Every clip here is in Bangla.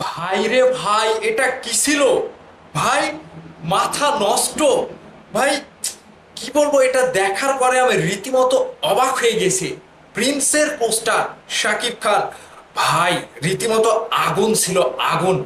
ভাই রে ভাই, এটা কি ছিল? ভাই, মাথা নষ্ট। ভাই, কি বলব, এটা দেখার পরে আমি রীতিমতো অবাক হয়ে গেছি। প্রিন্সের পোস্টার, শাকিব খান। ভাই, রীতিমতো আগুন ছিল, আগুন।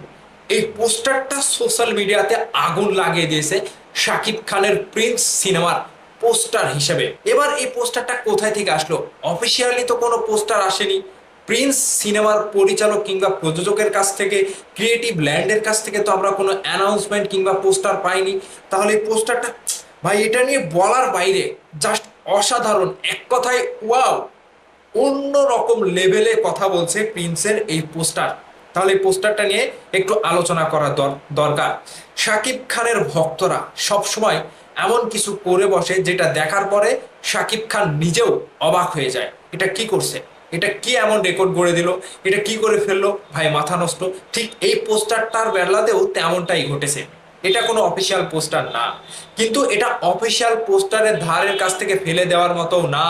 এই পোস্টারটা সোশ্যাল মিডিয়াতে আগুন লাগিয়ে দিয়েছে শাকিব খানের প্রিন্স সিনেমার পোস্টার হিসেবে। এবার এই পোস্টারটা কোথায় থেকে আসলো? অফিসিয়ালি তো কোনো পোস্টার আসেনি। প্রিন্স সিনেমার পরিচালক কিংবা প্রযোজকের কাছ থেকে, ক্রিয়েটিভ ল্যান্ডের কাছ থেকে তো আমরা কোনো অ্যানাউন্সমেন্ট কিংবা পোস্টার পাইনি। তাহলে পোস্টারটা, ভাই, এটা নিয়ে বলার বাইরে জাস্ট অসাধারণ। এক কথায়, ওয়াও! অন্য রকম লেভেলে কথা বলছে প্রিন্সের এই পোস্টার। তাহলে এই পোস্টারটা নিয়ে একটু আলোচনা করা দর- দরকার। শাকিব খানের ভক্তরা সবসময় এমন কিছু করে বসে যেটা দেখার পরে শাকিব খান নিজেও অবাক হয়ে যায়। এটা কি করছে? এটা কি এমন রেকর্ড গড়ে দিল? এটা কি করে ফেলল? ভাই, মাথা নষ্ট। ঠিক এই পোস্টারটার বেলাতেও তেমনটাই ঘটেছে। এটা কোনো অফিসিয়াল পোস্টার না। কিন্তু এটা অফিসিয়াল পোস্টারের ধারের কাছ থেকে ফেলে দেওয়ার মতো না।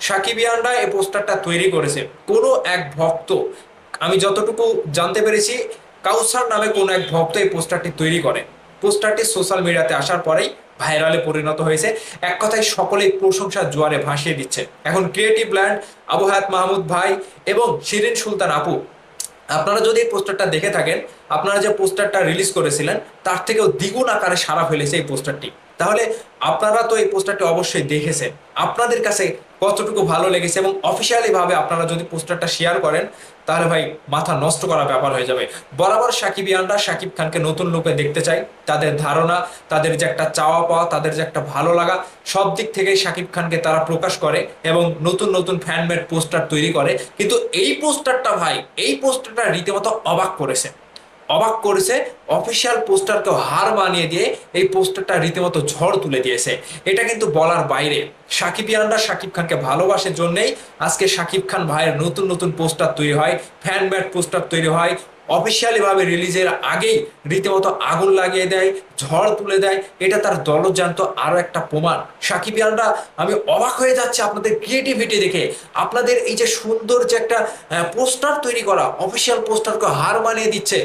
সাকিবিয়ানরা এই পোস্টারটা তৈরি করেছে। কোনো এক ভক্ত, আমি যতটুকু জানতে পেরেছি, কাউসার নামে কোনো এক ভক্ত এই পোস্টারটি তৈরি করে। পোস্টারটি সোশ্যাল মিডিয়াতে আসার পরেই ভাইরালে পরিণত হয়েছে। এক কথায় সকলেই প্রশংসার জোয়ারে ভাসিয়ে দিচ্ছে। এখন ক্রিয়েটিভ ল্যান্ড, আবু হায়াত মাহমুদ ভাই এবং শিরিন সুলতান আপু। আপনারা যদি এই পোস্টারটা দেখে থাকেন, আপনারা যে পোস্টারটা রিলিজ করেছিলেন, তার থেকেও দ্বিগুণ আকারে সারা ফেলেছে এই পোস্টারটি। তাহলে আপনারা তো এই পোস্টারটি অবশ্যই দেখেছেন। আপনাদের কাছে কতটুকু ভালো লেগেছে এবং অফিসিয়ালি ভাবে আপনারা যদি পোস্টারটা শেয়ার করেন, তাহলে ভাই মাথা নষ্ট করা ব্যাপার হয়ে যাবে। বরাবর সাকিব ইয়ানরা সাকিব খানকে নতুন রূপে দেখতে চাই। তাদের ধারণা, তাদের যে একটা চাওয়া পাওয়া, তাদের যে একটা ভালো লাগা, সব দিক থেকেই সাকিব খানকে তারা প্রকাশ করে এবং নতুন নতুন ফ্যানমেড পোস্টার তৈরি করে। কিন্তু এই পোস্টারটা ভাই, এই পোস্টারটা রীতিমতো অবাক করেছে। অবাক করেছে অফিসিয়াল পোস্টারকেও হার মানিয়ে দিয়ে এই পোস্টারটা রীতিমতো ঝড় তুলে দিয়েছে। এটা কিন্তু বলার বাইরে। সাকিবিয়ানরা সাকিব খানকে ভালোবাসার জন্যেই আজকে সাকিব খান ভাইয়ের নতুন নতুন পোস্টার তৈরি হয় ফ্যান ব্যাট পোস্টার তৈরি হয়। অফিসিয়ালি ভাবে রিলিজের আগেই রীতিমতো আগুন লাগিয়ে দেয়, ঝড় তুলে দেয়। এটা তার দলজান্ত আরও একটা প্রমাণ। সাকিবিয়ানরা আমি অবাক হয়ে যাচ্ছে আপনাদের ক্রিয়েটিভিটি দেখে। আপনাদের এই যে সুন্দর যে একটা পোস্টার তৈরি করা অফিসিয়াল পোস্টারকে হার মানিয়ে দিচ্ছে।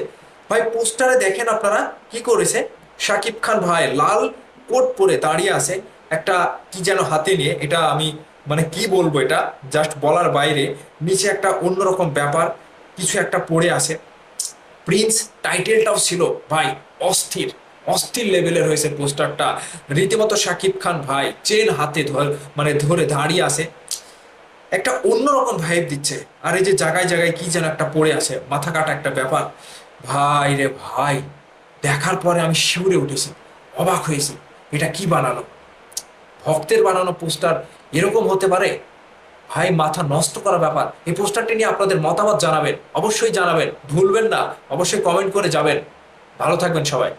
ভাই, পোস্টারে দেখেন আপনারা কি করেছে? শাকিব খান ভাই, লাল কোট পরে দাঁড়িয়ে আছে একটা কি যেন হাতে নিয়ে। এটা আমি মানে কি বলব এটা? জাস্ট বলার বাইরে, নিচে একটা অন্যরকম ব্যাপার, কিছু একটা পড়ে আছে। প্রিন্স টাইটেলটাও ছিল, ভাই, অস্থির অস্থির লেভেলের হয়েছে পোস্টারটা। রীতিমতো শাকিব খান ভাই, চেন হাতে ধর মানে ধরে দাঁড়িয়ে আছে। একটা অন্যরকম ভাইব দিচ্ছে। আর এই যে জায়গায় জায়গায় কি যেন একটা পড়ে আছে মাথা কাটা একটা ব্যাপার। ভাই রে ভাই, দেখার পরে আমি শিউরে উঠেছি, অবাক হয়েছি, এটা কি বানানো? ভক্তের বানানো পোস্টার এরকম হতে পারে? ভাই, মাথা নষ্ট করা ব্যাপার, এই পোস্টারটি নিয়ে আপনাদের মতামত জানাবেন, অবশ্যই জানাবেন, ভুলবেন না, অবশ্যই কমেন্ট করে যাবেন। ভালো থাকবেন সবাই।